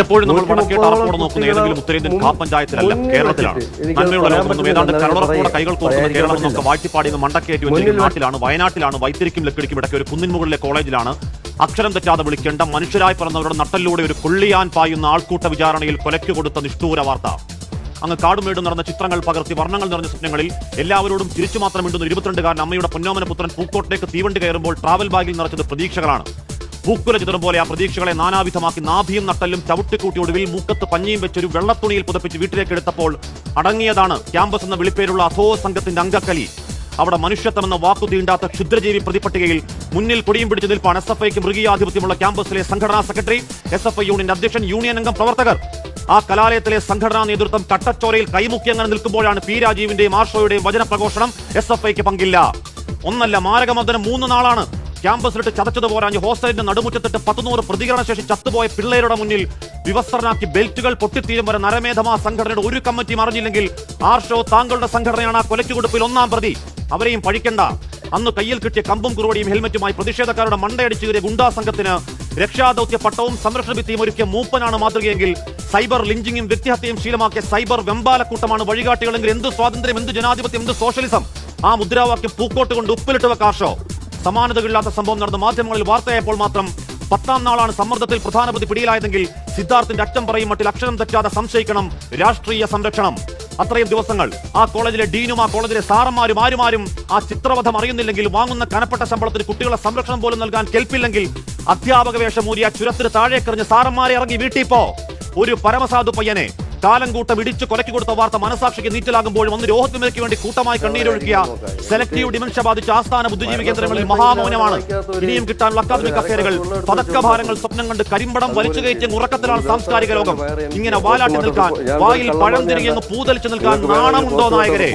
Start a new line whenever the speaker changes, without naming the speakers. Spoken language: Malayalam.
എപ്പോഴും നമ്മൾ വടക്കേ
മുപ്പതോളം
നോക്കുന്ന ഏതെങ്കിലും ഉത്തരേന്ത്യൻ കാ പഞ്ചായത്തിലല്ല കേരളത്തിലാണ് നന്മയുള്ള ലോകമൊന്നും ഏതാണ്ട്
പറ്റില്ല.
കൈകൾ കോർക്കുന്ന കേരളം എന്നൊക്കെ
പറ്റില്ല.
വാഴ്ത്തിപ്പാടിന്ന് മണ്ടക്കേറ്റി വെച്ചിരിക്കുന്ന നാട്ടിലാണ് വയനാട്ടിലാണ് വൈത്തിരിക്കും ലക്കിടിക്കും ഇടയ്ക്ക് ഒരു കുന്നിൻമുകളിലെ കോളേജിലാണ് അക്ഷരം തെറ്റാതെ വിളിക്കേണ്ട മനുഷ്യരായി പറന്നവരുടെ നട്ടലിലൂടെ ഒരു കൊള്ളിയാൻ പായുന്ന ആൾക്കൂട്ട വിചാരണയിൽ കൊലയ്ക്ക് കൊടുത്ത നിഷ്ഠൂര വാർത്ത അങ്ങ് കാടുമേടും നടന്ന ചിത്രങ്ങൾ പകർത്തി വർണങ്ങൾ നിറഞ്ഞ സ്വപ്നങ്ങളിൽ എല്ലാവരോടും തിരിച്ചു മാത്രം മിണ്ടുന്ന ഇരുപത്തിരണ്ടുകാരൻ അമ്മയുടെ പൊന്നോമന പുത്രൻ പൂക്കോട്ടേക്ക് തീവണ്ടി കയറുമ്പോൾ ട്രാവൽ ബാഗിൽ നിറച്ചത് പ്രതീക്ഷകളാണ് പൂക്കുല ചിത്രം പോലെ ആ പ്രതീക്ഷകളെ നാനാവിധമാക്കി നാഭിയും നട്ടലും ചവിട്ടിക്കൂട്ടി ഒടുവിൽ മൂക്കത്ത് പഞ്ഞിയും വെച്ചൊരു വെള്ളത്തുണിയിൽ പുതപ്പിച്ച് വീട്ടിലേക്ക് എടുത്തപ്പോൾ അടങ്ങിയതാണ് ക്യാമ്പസ് എന്ന വിളിപ്പേരുള്ള അധോ സംഘത്തിന്റെ അംഗക്കലി. അവിടെ മനുഷ്യത്വം എന്ന വാക്കു തീണ്ടാത്ത ക്ഷുദ്രജീവി പ്രതിപട്ടികയിൽ മുന്നിൽ കൊടിയും പിടിച്ചു നിൽപ്പാണ് എസ് എഫ് ഐക്ക് മൃഗീയാധിപത്യമുള്ള ക്യാമ്പസിലെ സംഘടനാ secretary S F I union അധ്യക്ഷൻ യൂണിയൻ അംഗം പ്രവർത്തകർ. ആ കലാലയത്തിലെ സംഘടനാ നേതൃത്വം കട്ടച്ചോരയിൽ കൈമുക്കി അങ്ങനെ നിൽക്കുമ്പോഴാണ് പി രാജീവിന്റെയും ആർഷോയുടെയും വചനപ്രഘോഷണം എസ് എഫ് ഐക്ക് പങ്കില്ല. ഒന്നല്ല മാരകമർദ്ദനം മൂന്ന് നാളാണ്. ക്യാമ്പസിലിട്ട് ചതച്ചത് പോരാഞ്ഞ് ഹോസ്റ്റലിന്റെ നടുമുറ്റത്തിട്ട് പത്തുനൂറ് പ്രതികരണശേഷി ചത്തുപോയ പിള്ളേരുടെ മുന്നിൽ വിവസ്ത്രനാക്കി ബെൽറ്റുകൾ പൊട്ടിത്തീരും വരെ നരമേധമാ സംഘടനയുടെ ഒരു കമ്മിറ്റിയും അറിഞ്ഞില്ലെങ്കിൽ ആർഷോ താങ്കളുടെ സംഘടനയാണ് കൊലയ്ക്ക് ഒന്നാം പ്രതി. അവരെയും പഴിക്കണ്ട. അന്ന് കയ്യിൽ കിട്ടിയ കമ്പും കുറുവടിയും ഹെൽമറ്റുമായി പ്രതിഷേധക്കാരുടെ മണ്ടയടിച്ചു കയറിയ ഗുണ്ടാ സംഘത്തിന് രക്ഷാദൌത്യ പട്ടവും സംരക്ഷണ ഭിത്തിയും ഒരുക്കിയ മൂപ്പനാണ് മാതൃകയെങ്കിൽ സൈബർ ലിഞ്ചിങ്ങും വ്യക്തിഹത്യയും ശീലമാക്കിയ സൈബർ വെമ്പാലക്കൂട്ടമാണ് വഴികാട്ടികളെങ്കിൽ എന്ത് സ്വാതന്ത്ര്യം എന്ത് ജനാധിപത്യം എന്ത് സോഷ്യലിസം? ആ മുദ്രാവാക്യം പൂക്കോട്ട് കൊണ്ട് ഉപ്പിലിട്ട് വെക്കാർഷോ സമാനതകളില്ലാത്ത സംഭവം നടന്ന മാധ്യമങ്ങളിൽ വാർത്തയായപ്പോൾ മാത്രം പത്താം നാളാണ് സമ്മർദ്ദത്തിൽ പ്രധാന പ്രതി പിടിയിലായതെങ്കിൽ സിദ്ധാർത്ഥിന്റെ അച്ഛൻ പറയും മട്ടിൽ അക്ഷരം തെറ്റാതെ സംശയിക്കണം രാഷ്ട്രീയ സംരക്ഷണം. അത്രയും ദിവസങ്ങൾ ആ കോളേജിലെ ഡീനും ആ കോളേജിലെ സാറന്മാരും ആരുമാരും ആ ചിത്രവധം അറിയുന്നില്ലെങ്കിൽ വാങ്ങുന്ന കനപ്പെട്ട ശമ്പളത്തിന് കുട്ടികളെ സംരക്ഷണം പോലും നൽകാൻ കേൾപ്പില്ലെങ്കിൽ അധ്യാപക വേഷമൂരിയ ചുരത്തിന് താഴേക്കെറിഞ്ഞ് സാറന്മാരെ ഇറങ്ങി വീട്ടിപ്പോ ഒരു പരമസാധു പയ്യനെ കാലം കൂട്ടം ഇടിച്ചു കൊലക്കി കൊടുത്ത വാർത്ത മനസാക്ഷിക്ക് നീറ്റലാകുമ്പോഴും അന്ന് രോഹത്തിമയ്ക്ക് വേണ്ടി കൂട്ടമായി കണ്ണീരൊഴുക്കിയ സെലക്ടീവ് ഡിമൻഷ ബാധിച്ച ആസ്ഥാന ബുദ്ധിജീവി കേന്ദ്രങ്ങളിൽ മഹാമൗനമാണ്. ഇനിയും കിട്ടാനുള്ള അക്കാദമിക് കസേരകൾ പതക്കഭാരങ്ങൾ സ്വപ്നം കണ്ട് കരിമ്പടം വലിച്ചു കയറ്റിയ ഉറക്കത്തിലാണ് സാംസ്കാരിക ലോകം. ഇങ്ങനെ വാലാട്ടി നിൽക്കാൻ വായിൽ പഴം തിരികെ പൂതലിച്ചു നിൽക്കാൻ നാണമുണ്ടോ നായകരെ?